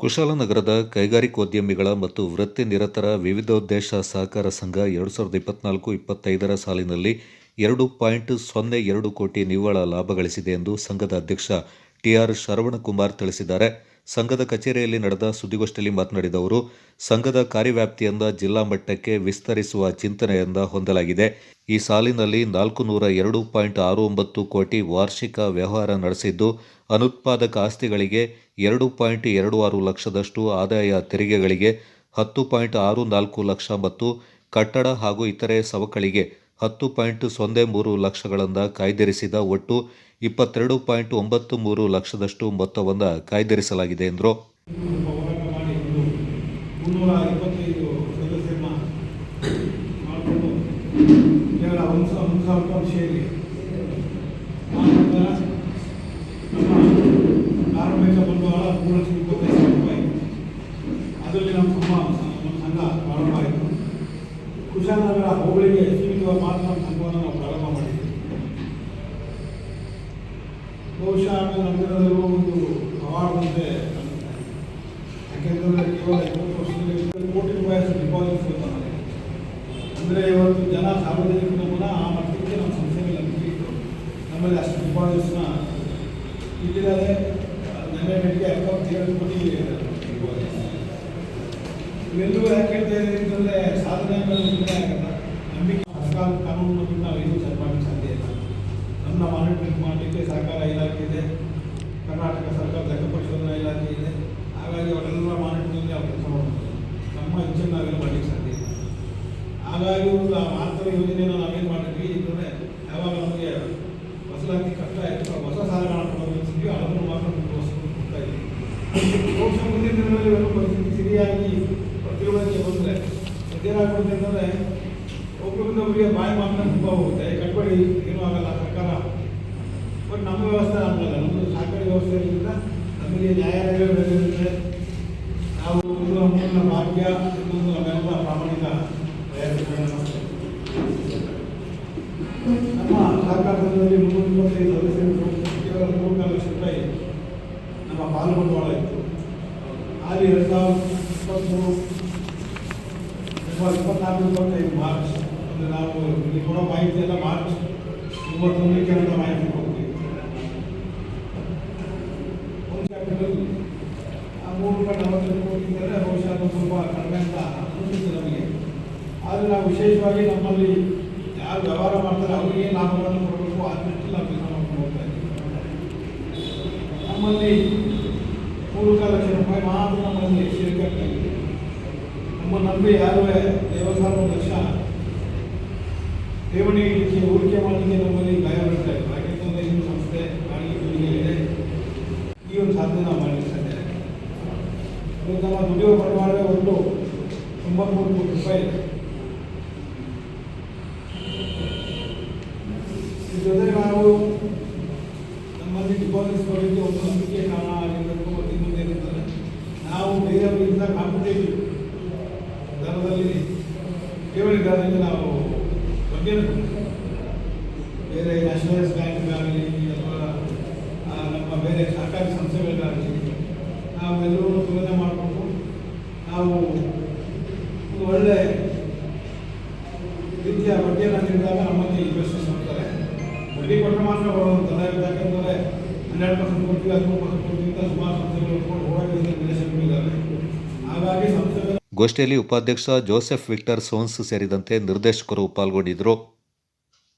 ಕುಶಾಲನಗರದ ಕೈಗಾರಿಕೋದ್ಯಮಿಗಳ ಮತ್ತು ವೃತ್ತಿ ನಿರತರ ವಿವಿಧೋದ್ದೇಶ ಸಹಕಾರ ಸಂಘ ಎರಡು ಸಾವಿರದ ಇಪ್ಪತ್ನಾಲ್ಕು ಇಪ್ಪತ್ತೈದರ ಸಾಲಿನಲ್ಲಿ ಎರಡು ಪಾಯಿಂಟ್ ಸೊನ್ನೆ ಎರಡು ಕೋಟಿ ನಿವ್ವಳ ಲಾಭ ಗಳಿಸಿದೆ ಎಂದು ಸಂಘದ ಅಧ್ಯಕ್ಷ ಟಿಆರ್ ಶರವಣಕುಮಾರ್ ತಿಳಿಸಿದ್ದಾರೆ. ಸಂಘದ ಕಚೇರಿಯಲ್ಲಿ ನಡೆದ ಸುದ್ದಿಗೋಷ್ಠಿಯಲ್ಲಿ ಮಾತನಾಡಿದ ಅವರು, ಸಂಘದ ಕಾರ್ಯವ್ಯಾಪ್ತಿಯಿಂದ ಜಿಲ್ಲಾ ಮಟ್ಟಕ್ಕೆ ವಿಸ್ತರಿಸುವ ಚಿಂತನೆಯಿಂದ ಹೊಂದಲಾಗಿದೆ. ಈ ಸಾಲಿನಲ್ಲಿ ನಾಲ್ಕು ನೂರ ಎರಡು ಪಾಯಿಂಟ್ ಆರು ಒಂಬತ್ತು ಕೋಟಿ ವಾರ್ಷಿಕ ವ್ಯವಹಾರ ನಡೆಸಿದ್ದು, ಅನುತ್ಪಾದಕ ಆಸ್ತಿಗಳಿಗೆ ಎರಡು ಪಾಯಿಂಟ್ ಎರಡು ಆರು ಲಕ್ಷದಷ್ಟು ಆದಾಯ ತೆರಿಗೆಗಳಿಗೆ ಹತ್ತು ಪಾಯಿಂಟ್ ಆರು ನಾಲ್ಕು ಲಕ್ಷ ಮತ್ತು ಕಟ್ಟಡ ಹಾಗೂ ಇತರೆ ಸವಕಳಿಗೆ ಹತ್ತು ಪಾಯಿಂಟ್ ಸೊನ್ನೆ ಮೂರು ಲಕ್ಷಗಳಿಂದ ಕಾಯ್ದಿರಿಸಿದ ಒಟ್ಟು ಇಪ್ಪತ್ತೆರಡು ಪಾಯಿಂಟ್ ಒಂಬತ್ತು ಮೂರು ಲಕ್ಷದಷ್ಟು ಮೊತ್ತವನ್ನು ಕಾಯ್ದಿರಿಸಲಾಗಿದೆ ಎಂದರು. ತುಂಬ ಕುಶಾಲನಗರ ಹೋಬಳಿಗೆ ಸೀಮಿತವಾಗಿ ಮಾತ್ರ ಸಂಘವನ್ನು ನಾವು ಪ್ರಾರಂಭ ಮಾಡಿದ್ವಿ. ಬಹುಶಃ ನಗರದಲ್ಲೂ ಒಂದು ಅವಾರ್ಡ್ನಂತೆ ಯಾಕೆಂದರೆ ಕೇವಲ ಇಪ್ಪತ್ತು ವರ್ಷದಲ್ಲಿ ಕೋಟಿ ರೂಪಾಯಿ ಡಿಪಾಸಿಟ್ಸ್ ಇರ್ತಾರೆ ಅಂದರೆ ಇವತ್ತು ಜನ ಸಾರ್ವಜನಿಕರ ನಮ್ಮನ್ನ ಆ ಮಟ್ಟಕ್ಕೆ ನಮ್ಮ ಸಂಸ್ಥೆಗೆ ನಂಬಿಕೆ ನಮ್ಮಲ್ಲಿ ಅಷ್ಟು ಡಿಪಾಸಿಟ್ಸ್ನ ಇಟ್ಟಿದ್ದಾರೆ ನೆನ್ನೆ ಬೆಳಿಗ್ಗೆ ಎಪ್ಪತ್ತೇಳು ಕೋಟಿ. ಇವೆಲ್ಲವೂ ಯಾಕೆ ಹೇಳ್ತಾ ಇದ್ದೀನಿ ಸಾಧನೆ ಆಗಲ್ಲ. ನಂಬಿಕೆ ಸರ್ಕಾರ ಕಾನೂನು ನಾವು ಏನು ಸರಿ ಮಾಡಲಿಕ್ಕೆ ಸಾಧ್ಯ ಇಲ್ಲ. ನನ್ನ ಮಾನಿಟರಿಂಗ್ ಮಾಡಲಿಕ್ಕೆ ಸರ್ಕಾರ ಇಲಾಖೆ ಇದೆ. ಕರ್ನಾಟಕ ಸರ್ಕಾರ ಲೆಕ್ಕ ಪರಿಶೋಧನಾ ಇಲಾಖೆ ಇದೆ. ಹಾಗಾಗಿ ಅವರೆಲ್ಲ ಮಾನಿಟರಿಂಗ್ ಅವರು ಕೆಲಸ ಮಾಡ್ಬೋದು ನಮ್ಮ ಇಚ್ಛೆ ನಾವೇನು ಮಾಡಲಿಕ್ಕೆ ಸಾಧ್ಯ ಇಲ್ಲ. ಹಾಗಾಗಿ ಒಂದು ಆ ಮಾತ್ರ ಯೋಜನೆಯನ್ನು ನಾವೇನು ಮಾಡಿದ್ವಿ ಅಂತಂದರೆ ಯಾವಾಗ ನಮಗೆ ವಸೂಲಾತಿ ಕಷ್ಟ ಆಯಿತು ಹೊಸ ಸಾಧನ ಮಾಡಿಕೊಂಡು ಅದನ್ನು ಮಾತ್ರ ಮುಂದುವರಿಸಿಕೊಂಡು ಹೋಗ್ತಾ ಇದ್ದೀವಿ. ಮುಂದಿನ ದಿನಗಳಲ್ಲಿ ಪರಿಸ್ಥಿತಿ ಸರಿಯಾಗಿ ತಿಳುವಳಿಕೆ ಬಂದರೆ ಅದೇನಾಗ್ಬಿಡುತ್ತೆ ಅಂತಂದರೆ ಒಬ್ಬರಿಂದ ಒಬ್ಬರಿಗೆ ಬಾಯಿ ಮಾತ್ರ ತುಂಬ ಹೋಗುತ್ತೆ. ಕಟ್ಬಡಿ ಏನೂ ಆಗಲ್ಲ, ಸರ್ಕಾರ. ಬಟ್ ನಮ್ಮ ವ್ಯವಸ್ಥೆ ಆಗಲ್ಲ ನಮ್ಮದು ಸರ್ಕಾರಿ ವ್ಯವಸ್ಥೆ ಇರೋದ್ರಿಂದ ನಮಗೆ ಬೆಳೆದಿರುತ್ತೆ ನಾವು ಭಾಗ್ಯ ಇನ್ನೊಂದು ನಮ್ಮೆಲ್ಲ ಪ್ರಾಮಾಣಿಕ ಪ್ರಯತ್ನ ನಮಸ್ತೆ ನಮ್ಮ ಸಹಕಾರ ಸಂಘದಲ್ಲಿ ಮುನ್ನೂರ ಇಪ್ಪತ್ತೈದು ಸದಸ್ಯರು ಕೇವಲ ಮೂರು ನಾಲ್ಕು ಲಕ್ಷ ರೂಪಾಯಿ ನಮ್ಮ ಪಾಲು ಬಂಡವಾಳ ಇತ್ತು ಅಲ್ಲಿ ಎರಡು ಸಾವಿರದ ಇಪ್ಪತ್ತ್ಮೂರು ಎರಡು ಸಾವಿರದ ಇಪ್ಪತ್ನಾಲ್ಕು ಇಪ್ಪತ್ತೈದು ಮಾರ್ಚ್ ಅಂದರೆ ನಾವು ಇಲ್ಲಿ ಕೊಡೋ ಮಾಹಿತಿ ಎಲ್ಲ ಮಾರ್ಚ್ ಮೂವತ್ತೊಂದಕ್ಕೆ ಅಂತ ಮಾಹಿತಿ ಕೊಡ್ತೀವಿ ಒಂದು ಕ್ಯಾಪಿಟಲ್ ಆ ಮೂರು ರೂಪಾಯಿ ನಲವತ್ತೈದು ಕೋಟಿ ಅಂದರೆ ಬಹುಶಃ ಅದು ಸ್ವಲ್ಪ ಕಡಿಮೆ ಅಂತ ಅನಿಸುತ್ತೆ ನಮಗೆ ಆದರೆ ನಾವು ವಿಶೇಷವಾಗಿ ನಮ್ಮಲ್ಲಿ ಯಾರು ವ್ಯವಹಾರ ಮಾಡ್ತಾರೆ ಅವರಿಗೆ ಏನು ಲಾಭವನ್ನು ಕೊಡಬೇಕು ಆ ದೃಷ್ಟಿಯಲ್ಲಿ ನಾವು ಕೆಲಸ ಮಾಡ್ಕೊಂಡು ಹೋಗ್ತಾ ಇದ್ದೀವಿ ನಮ್ಮಲ್ಲಿ ಮೂರು ಕಾಲು ಲಕ್ಷ ರೂಪಾಯಿ ಮಾತ್ರ ನಮ್ಮಲ್ಲಿ ಶೇರ್ಕಟ್ಟಾಗಿದೆ ನಮ್ಮ ನಂಬಿ ಯಾರು ದೇವಸ್ಥಾನ ಒಂದು ಲಕ್ಷ ಠೇವಣಿ ಇಡಲಿಕ್ಕೆ, ಹೂಡಿಕೆ ಮಾಡಲಿಕ್ಕೆ ನಮ್ಮಲ್ಲಿ ಭಯ ಬರ್ತಾ ಇಲ್ಲ ಯಾಕೆಂತಂದರೆ ಈ ಸಂಸ್ಥೆ ಬಾಡಿಗೆ ಇದೆ ಈ ಒಂದು ಸಾಧನೆ ನಾವು ಮಾಡಲಿಕ್ಕೆ ಸಾಧ್ಯ ನಮ್ಮ ದುಡಿಯುವ ಬಂಡವಾಳವೇ ಒಟ್ಟು ತೊಂಬತ್ಮೂರು ಕೋಟಿ ರೂಪಾಯಿ ನಾವು ನಮ್ಮಲ್ಲಿ ಡಿಪಾಸಿಟ್ಸ್ ಬರಲಿಕ್ಕೆ ನಾವು ಬಗ್ಗೆ ಬೇರೆ ನ್ಯಾಷನಲೈಸ್ ಬ್ಯಾಂಕ್ಗಾಗಲಿ ಅಥವಾ ನಮ್ಮ ಬೇರೆ ಸರ್ಕಾರಿ ಸಂಸ್ಥೆಗಳಿಗಾಗಲಿ ನಾವೆಲ್ಲರೂ ತುಲನೆ ಮಾಡಿಕೊಂಡು ನಾವು ಒಳ್ಳೆ ರೀತಿಯ ಬಡ್ಡಿಯನ್ನು ನೀಡಿದಾಗ ನಮ್ಮಲ್ಲಿ ಇನ್ವೆಸ್ಟರ್ಸ್ ಮಾಡ್ತಾರೆ ಬಡ್ಡಿ ಕೊಟ್ಟರೆ ಮಾತ್ರ ಬರುವಂತಲ್ಲ ಯಾಕೆಂದರೆ ಹನ್ನೆರಡು ಪರ್ಸೆಂಟ್ ಕೊಡ್ತೀವಿ, ಹದಿಮೂರು ಪರ್ಸೆಂಟ್ ಕೊಡ್ತೀವಿ ಅಂತ ಸುಮಾರು ಸಂಸ್ಥೆಗಳು ಹೋರಾಟದಿಂದ ವಿದೇಶಗಳಿದ್ದಾವೆ ಹಾಗಾಗಿ ಸಂಸ್ಥೆಗಳು ಗೋಷ್ಠಿಯಲ್ಲಿ ಉಪಾಧ್ಯಕ್ಷ ಜೋಸೆಫ್ ವಿಕ್ಟರ್ ಸೋನ್ಸ್ ಸೇರಿದಂತೆ ನಿರ್ದೇಶಕರು ಪಾಲ್ಗೊಂಡಿದ್ದರು.